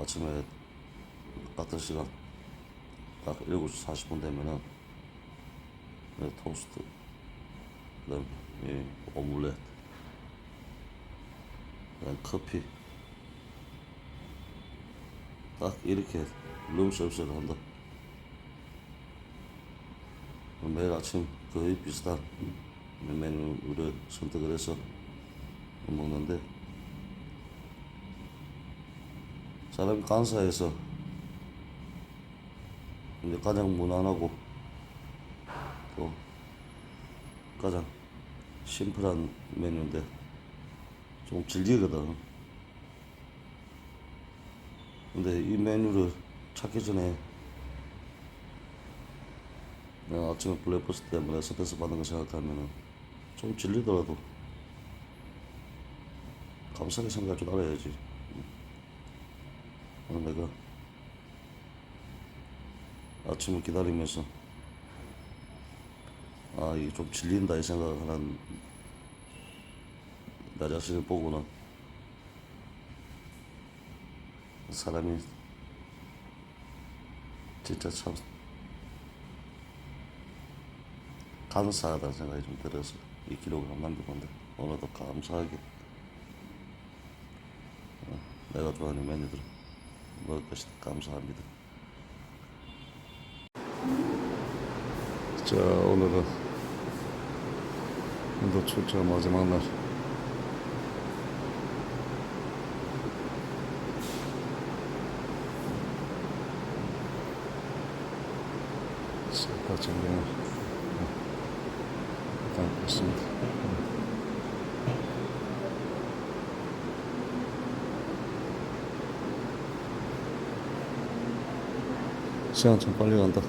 아침에 같은 시간 딱 7시 40분 되면은 네, 토스트 그다음 이 오믈렛 그다음 커피. 딱 이렇게 룸 서비스를 한다. 매일 아침 거의 비슷한 메뉴를 선택을 해서 먹는데 사람이 간사해서 이제 가장 무난하고 또 가장 심플한 메뉴인데 좀 질리거든. 근데 이 메뉴를 찾기 전에 내가 아침에 블랙버스트 때문에 스트레스 받는 거 생각하면은 좀 질리더라도 감사하게 생각할 줄 알아야지. 오늘 내가 아침을 기다리면서 아 이게 좀 질린다 이 생각하는 나 자신을 보고는 사람이 진짜 참 감사하다는 생각이 좀 들어서 이 기록을 한 남겨본데 오늘도 감사하게 어, 내가 좋아하는 메뉴들 감사합니다 자 오늘은 인도 출장 마지막 날 셀카 정리는 일단 했습니다 시간 참 빨리 간다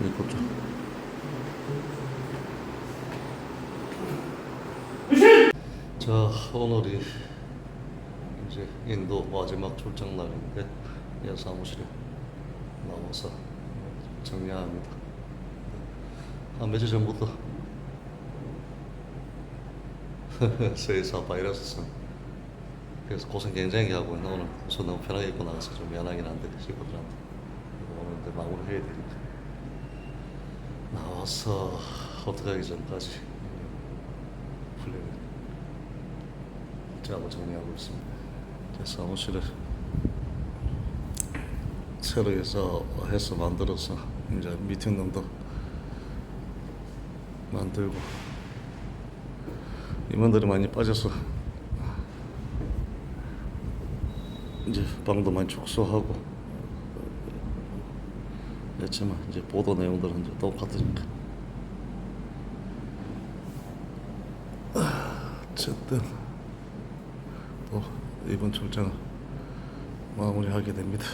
일곱 점. 자 오늘이 이제 인도 마지막 출장 날인데 이 사무실에 나와서 정리합니다. 한 며칠 전부터 세사 바이러스성 그래서 고생 굉장히 하고 있는데 오늘 우선 너무 편하게 입고 나가서 좀 미안하긴 한데 식구들한테. 오늘 이제 마무리 해야 되니까. 나와서 어떡하기 전까지 플랜을 짜고 정리하고 있습니다. 제 사무실을 새로 해서 해서 만들어서 이제 미팅룸도 만들고 임원들이 많이 빠져서 이제 방도 많이 축소하고 했지만 이제 보도 내용들은 이제 똑같으니까 아, 어쨌든 또 이번 출장을 마무리하게 됩니다.